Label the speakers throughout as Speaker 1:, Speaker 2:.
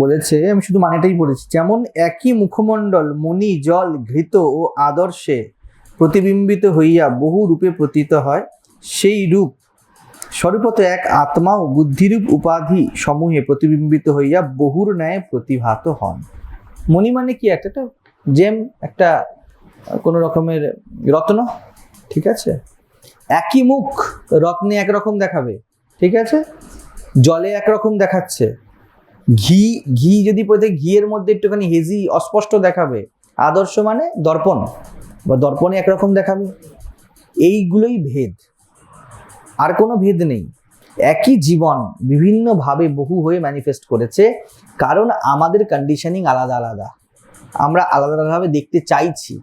Speaker 1: বলেছে, আমি শুধু মানেটাই বলেছি যেমন একই মুখমণ্ডল, মণি, জল, ঘৃত ও আদর্শে প্রতিবিম্বিত হইয়া বহু রূপে প্রতীত হয়, সেই রূপ স্বরূপত এক আত্মা ও বুদ্ধিরূপ উপাধি সমূহে প্রতিবিম্বিত হইয়া বহুর ন্যায় প্রতিভাত হন। মণি মানে কি? একটা তো জেম একটা কোনো রকমের রত্ন, ঠিক আছে? একই মুখ, রত্নে একরকম দেখাবে, ঠিক আছে? জলে একরকম দেখাচ্ছে। ঘি ঘি যদি প্রত্যেক ঘিয়ের মধ্যে একটুখানি হেজি অস্পষ্ট দেখাবে। আদর্শ মানে দর্পণ। বা দর্পণে একরকম দেখাবে। এইগুলোই ভেদ। আর কোনো ভেদ নেই। একই জীবন বিভিন্নভাবে বহু হয়ে ম্যানিফেস্ট করেছে, কারণ আমাদের কন্ডিশনিং আলাদা আলাদা। আমরা আলাদা, আলাদাভাবে দেখতে চাইছি।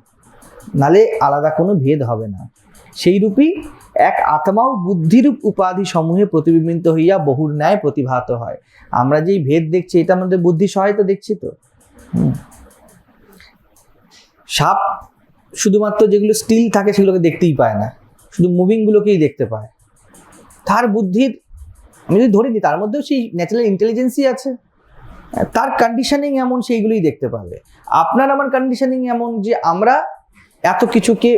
Speaker 1: নালে আলাদা কোনো ভেদ হবে না। সেই রূপই এক আত্মাও বুদ্ধিরূপ উপাধি সমূহে প্রতিবিম্বিত হইয়া বহুর ন্যায় প্রতিভাত হয়। আমরা যেই ভেদ দেখছি এটা আমাদের বুদ্ধি সহায়তা দেখছি তো? সাপ শুধুমাত্র যেগুলো স্টিল থাকে সেগুলোকে দেখতেই পায় না। শুধু মুভিংগুলোকেই দেখতে পায়। তার বুদ্ধির, আমি যদি ধরে নিই, তার মধ্যেও সেই ন্যাচারাল ইন্টেলিজেন্সই আছে। তার কন্ডিশনিং এমন সেইগুলোই দেখতে পাবে আপনার আমার কন্ডিশনিং এমন যে আমরা এত কিছুকে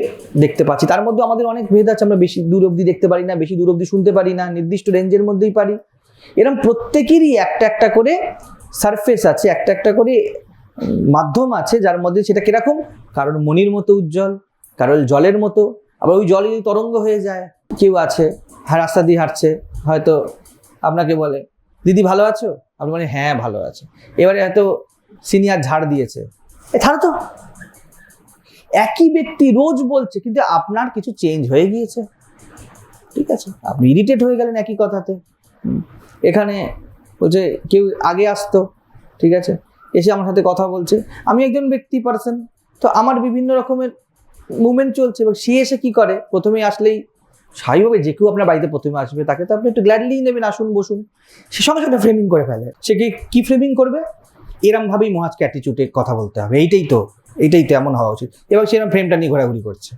Speaker 1: দেখতে পাচ্ছি। তার মধ্যে আমাদের অনেক ভেদ আছে, আমরা বেশি দূর অবধি দেখতে পারি না, বেশি দূর অবধি শুনতে পারি না, নির্দিষ্ট রেঞ্জের মধ্যেই পারি। এরকম প্রত্যেকেরই একটা একটা করে সারফেস আছে, একটা একটা করে মাধ্যম আছে, যার মধ্যে সেটা কীরকম? কারণ মনির মতো উজ্জ্বল কারণ জলের মতো। আবার ওই জল যদি তরঙ্গ হয়ে যায়, কেউ আছে হ্যাঁ রাস্তা দিয়ে হাঁটছে, হয়তো আপনাকে বলে, দিদি ভালো আছো? আপনি মানে হ্যাঁ ভালো আছে। এবারে হয়তো সিনিয়র ঝাড় দিয়েছে। এ, ছাড়ো তো। একই ব্যক্তি রোজ বলছে, কিন্তু আপনার কিছু চেঞ্জ হয়ে গিয়েছে। ঠিক আছে? আপনি ইরিটেট হয়ে গেলেন একই কথাতে। এখানে বলছে, কেউ আগে আসতো, ঠিক আছে? এসে আমার সাথে কথা বলছে। আমি একজন ব্যক্তি পার্সন তো আমার বিভিন্ন রকমের মুভমেন্ট চলছে, এবং সে এসে কি করে? প্রথমেই আসলেই স্বাভাবিকভাবে যে কেউ আপনার বাড়িতে প্রথমে আসবে, তাকে তো আপনি একটু গ্ল্যাডলি নেবেন, আসুন, বসুন। সে সঙ্গে সঙ্গে ফ্রেমিং করে ফেলে। সে কি ফ্রেমিং করবে? এরমভাবেই মহাজকে অ্যাটিচিউডে কথা বলতে হবে। এইটাই তো এইটাই তো এমন হওয়া উচিত। এবার সেরকম ফ্রেমটা নিয়ে ঘোরাঘুরি করছে।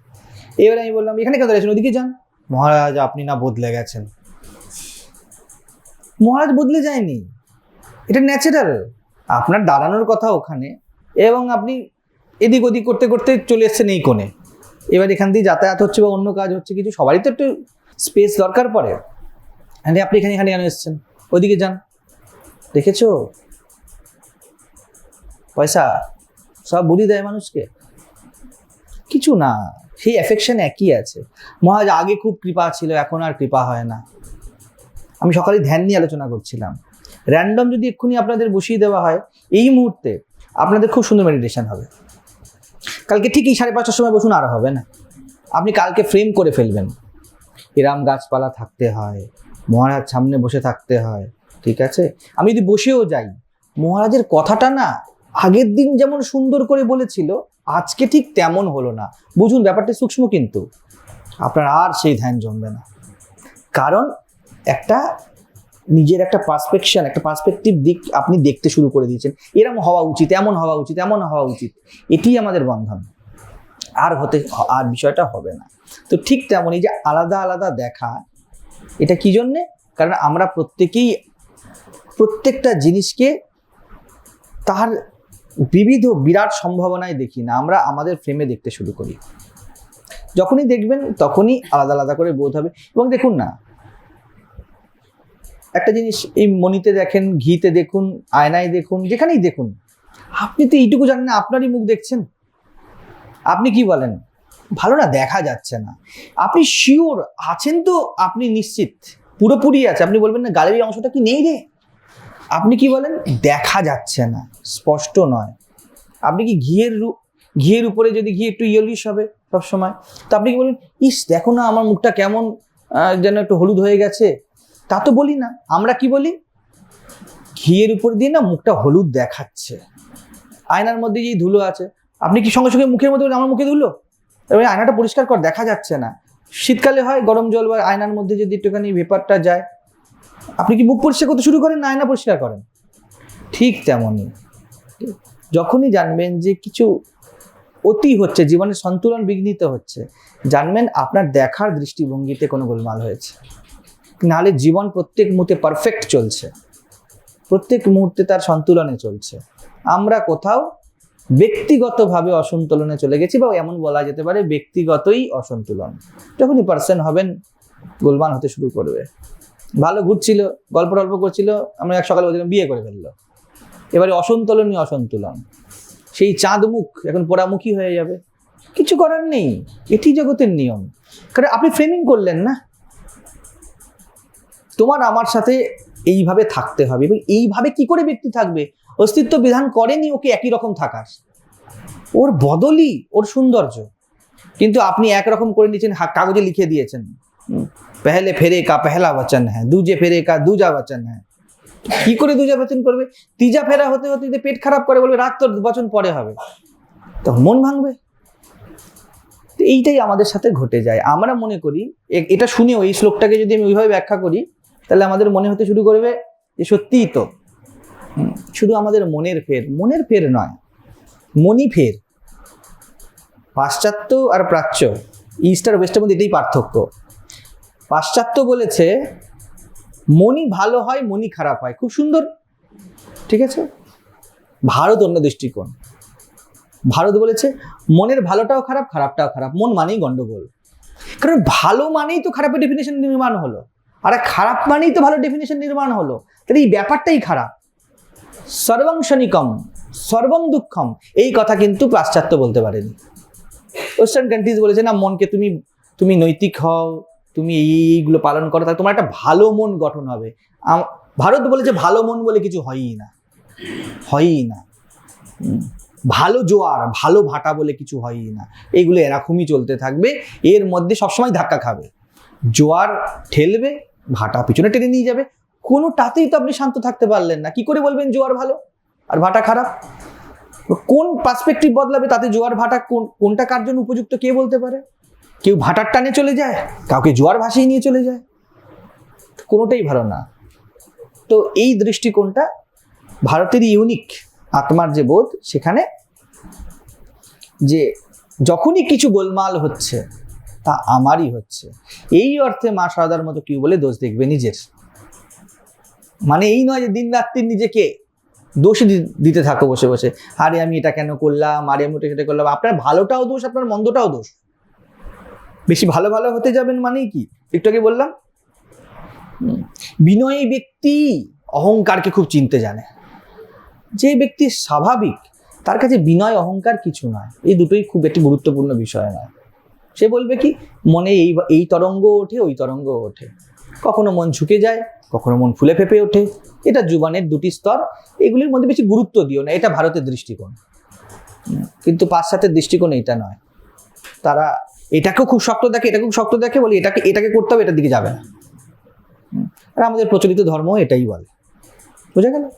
Speaker 1: এবারে আমি বললাম, এখানে কেন দাঁড়িয়েছেন? ওদিকে যান। মহারাজ, আপনি না বদলে গেছেন। মহারাজ বদলে যায়নি? এটা ন্যাচারাল আপনার দাঁড়ানোর কথা ওখানে এবং আপনি এদিক ওদিক করতে করতে চলে এসছেন এই কোণে। এবার এখান দিয়ে যাতায়াত হচ্ছে বা অন্য কাজ হচ্ছে কিছু, সবারই তো একটু স্পেস দরকার পড়ে। আরে, আপনি এখানে এখানে কেন এসছেন? ওদিকে যান। দেখেছ? পয়সা, সব বলি দেয় মানুষকে। কিছু না, সেই অ্যাফেকশন একই আছে। মহারাজ, আগে খুব কৃপা ছিল, এখন আর কৃপা হয় না। আমি সকালে ধ্যান নিয়ে আলোচনা করছিলাম। র্যান্ডম যদি এক্ষুনি আপনাদের বসিয়ে দেওয়া হয়, এই মুহূর্তে আপনাদের খুব সুন্দর মেডিটেশন হবে। কালকে ঠিক এই সাড়ে পাঁচটার সময় বসুন, আর হবে না। আপনি কালকে ফ্রেম করে ফেলবেন। এরাম গাছপালা থাকতে হয়, মহারাজ সামনে বসে থাকতে হয়, ঠিক আছে? আমি যদি বসেও যাই, মহারাজের কথাটা না আগের দিন যেমন সুন্দর করে বলেছিল, আজকে ঠিক তেমন হলো না। বুঝুন ব্যাপারটা সূক্ষ্ম কিন্তু। আপনার আর সেই ধ্যান জমবে না। কারণ একটা নিজের একটা পার্সপেকশন একটা পার্সপেক্টিভ দিক আপনি দেখতে শুরু করে দিয়েছেন। এরম হওয়া উচিত, এমন হওয়া উচিত, এমন হওয়া উচিত। এটি আমাদের বন্ধন। আর হতে, আর বিষয়টা হবে না। তো ঠিক তেমনই যে আলাদা আলাদা দেখা, এটা কি জন্যে? কারণ আমরা প্রত্যেকেই, প্রত্যেকটা জিনিসকে তার বিবিধ বিরাট সম্ভাবনায় দেখি না, আমরা আমাদের ফ্রেমে দেখতে শুরু করি। যখনই দেখবেন তখনই আলাদা আলাদা করে বোধ হবে। এবং দেখুন না, একটা জিনিস এই মনিতে দেখেন, ঘিতে দেখুন, আয়নায় দেখুন, যেখানেই দেখুন, আপনি তো এইটুকু জানেন না, আপনারই মুখ দেখছেন। আপনি কি বলেন? ভালো না, দেখা যাচ্ছে না। আপনি শিওর আছেন তো, আপনি নিশ্চিত, পুরোপুরি আছে। আপনি বলবেন না, গালের অংশটা কি নেই রে? আপনি কি বলেন? দেখা যাচ্ছে না, স্পষ্ট নয়। আপনি কি ঘিয়ের ঘিয়ের উপরে যদি ঘি একটু ইয়েলিশ হবে সব সময় তো আপনি কি বলেন, ইস, দেখো না আমার মুখটা কেমন যেন একটু হলুদ হয়ে গেছে? তা তো বলি না। আমরা কি বলি? ঘিয়ের উপর দিয়ে না মুখটা হলুদ দেখাচ্ছে। আয়নার মধ্যে যেই ধুলো আছে। আপনি কি সঙ্গে সঙ্গে মুখের মধ্যে আমার মুখে ধুলো? এবার আয়নাটা পরিষ্কার কর, দেখা যাচ্ছে না। শীতকালে হয়, গরম জল বা আয়নার মধ্যে যদি একটুখানি ভেপারটা যায় আপনি কি মুখ পরিষ্কার করতে শুরু করেন না আয়না পরিষ্কার করেন? ঠিক তেমনই। যখনই জানবেন যে কিছু অতি হচ্ছে, জীবনের সন্তুলন বিঘ্নিত হচ্ছে, জানবেন আপনার দেখার দৃষ্টিভঙ্গিতে কোনো গোলমাল হয়েছে। নাহলে জীবন প্রত্যেক মুহূর্তে পারফেক্ট চলছে। প্রত্যেক মুহূর্তে তার সন্তুলনে চলছে। আমরা কোথাও ব্যক্তিগতভাবে অসন্তুলনে চলে গেছি বা এমন বলা যেতে পারে ব্যক্তিগতই অসন্তুলন। যখনই পার্সন হবেন, গোলমাল হতে শুরু করবে। ভালো ঘুরছিল, গল্প টল্প করছিল, আমরা এক সকালে বলছিলাম বিয়ে করে ফেলল। এবারে অসন্তুলনই অসন্তুলন। সেই চাঁদ মুখ এখন পোড়ামুখী হয়ে যাবে। কিছু করার নেই, এটি জগতের নিয়ম। কারণ আপনি ফ্রেমিং করলেন না। তোমার আমার সাথে এইভাবে থাকতে হবে এবং এইভাবে কি করে ব্যক্তি থাকবে? অস্তিত্ব বিধান করেনি ওকে একই রকম থাকার। ওর বদলই ওর সৌন্দর্য। কিন্তু আপনি একরকম করে নিয়েছেন কাগজে লিখে দিয়েছেন। পেহলে ফেরে কা পেহলা বচন হ্যাঁ দুজে ফেরে কা দুজা বচন হ্যাঁ কি করে দুজা বচন করবে তিজা ফেরা হতে হতে যদি পেট খারাপ করে বলবে রাগ তোর বচন পরে হবে তখন মন ভাঙবে তো এইটাই আমাদের সাথে ঘটে যায়। আমরা মনে করি এটা শুনেও এই শ্লোকটাকে যদি আমি ওইভাবে ব্যাখ্যা করি, তাহলে আমাদের মনে হতে শুরু করবে যে সত্যিই তো। শুধু আমাদের মনের ফের। মনের ফের নয়, মনি ফের। পাশ্চাত্য আর প্রাচ্য, ইস্ট আর ওয়েস্টের মধ্যে এটাই পার্থক্য। পাশ্চাত্য বলেছে, মনি ভালো হয়, মনি খারাপ হয়। খুব সুন্দর। ঠিক আছে? ভারত অন্য দৃষ্টিকোণ। ভারত বলেছে, মনের ভালোটাও খারাপ, খারাপটাও খারাপ। মন মানেই গন্ডগোল। কারণ ভালো মানেই তো খারাপের ডেফিনেশন নির্মাণ হলো। আর খারাপ মানেই তো ভালো ডেফিনেশন নির্মাণ হলো। তাহলে এই ব্যাপারটাই খারাপ। সর্বংশনিকম, সর্বং দুঃখম। এই কথা কিন্তু পাশ্চাত্য বলতে পারেনি। ওয়েস্টার্ন কান্ট্রিজ বলেছে, না, মনকে তুমি তুমি নৈতিক হও তুমি এই এইগুলো পালন করো, তাহলে তোমার একটা ভালো মন গঠন হবে। ভারত বলেছে ভালো মন বলে কিছু হয়ই না। হয়ই না। ভালো জোয়ার, ভালো ভাটা বলে কিছু হয়ই না। এইগুলো এরকমই চলতে থাকবে। এর মধ্যে সবসময় ধাক্কা খাবে। জোয়ার ঠেলবে, ভাটা পিছনে টেনে নিয়ে যাবে। কোনোটাতেই তো আপনি শান্ত থাকতে পারলেন না। কি করে বলবেন জোয়ার ভালো আর ভাটা খারাপ? কোন পার্সপেক্টিভ বদলাবে তাতে জোয়ার, ভাটা কোন কোনটা কার জন্য উপযুক্ত কে বলতে পারে? কেউ ভাটার টানে চলে যায়, কাউকে জোয়ার ভাসিয়ে নিয়ে চলে যায়। কোনোটাই ভালো না। তো এই দৃষ্টিকোণটা ভারতের ইউনিক আত্মার যে বোধ, সেখানে যে যখনই কিছু গোলমাল হচ্ছে, তা আমারই হচ্ছে। এই অর্থে মা সারদার মতো কেউ বলে দোষ দেখবে নিজের। মানে এই নয় যে দিন রাত্রির নিজেকে দোষ দিতে থাকো বসে বসে। আরে আমি এটা কেন করলাম? আরে আমি ওটা সেটা করলাম। আপনার ভালোটাও দোষ, আপনার মন্দটাও দোষ। বেশি ভালো ভালো হতে যাবেন মানেই কি? একটু আগে বললাম। বিনয়ী ব্যক্তি অহংকারকে খুব চিনতে জানে। যে ব্যক্তি স্বাভাবিক, তার কাছে বিনয়, অহংকার কিছু নয় এই দুটোই খুব একটি গুরুত্বপূর্ণ বিষয় নয়। সে বলবে কি, মনে এই এই তরঙ্গ ওঠে, ওই তরঙ্গ ওঠে। কখনো মন ঝুঁকে যায়, কখনো মন ফুলে ফেপে ওঠে। এটা জুবানের দুটি স্তর, এগুলির মধ্যে বেশি গুরুত্ব দিও না, এটা ভারতের দৃষ্টিকোণ। কিন্তু পাশ্চাত্যের দৃষ্টিকোণ এটা নয়। তারা এটাকেও খুব শক্ত দেখে এটাকে খুব শক্ত দেখে বলি, এটাকে এটাকে করতে হবে, এটার দিকে যাবে না। আর আমাদের প্রচলিত ধর্ম এটাই বলে। বোঝা গেল?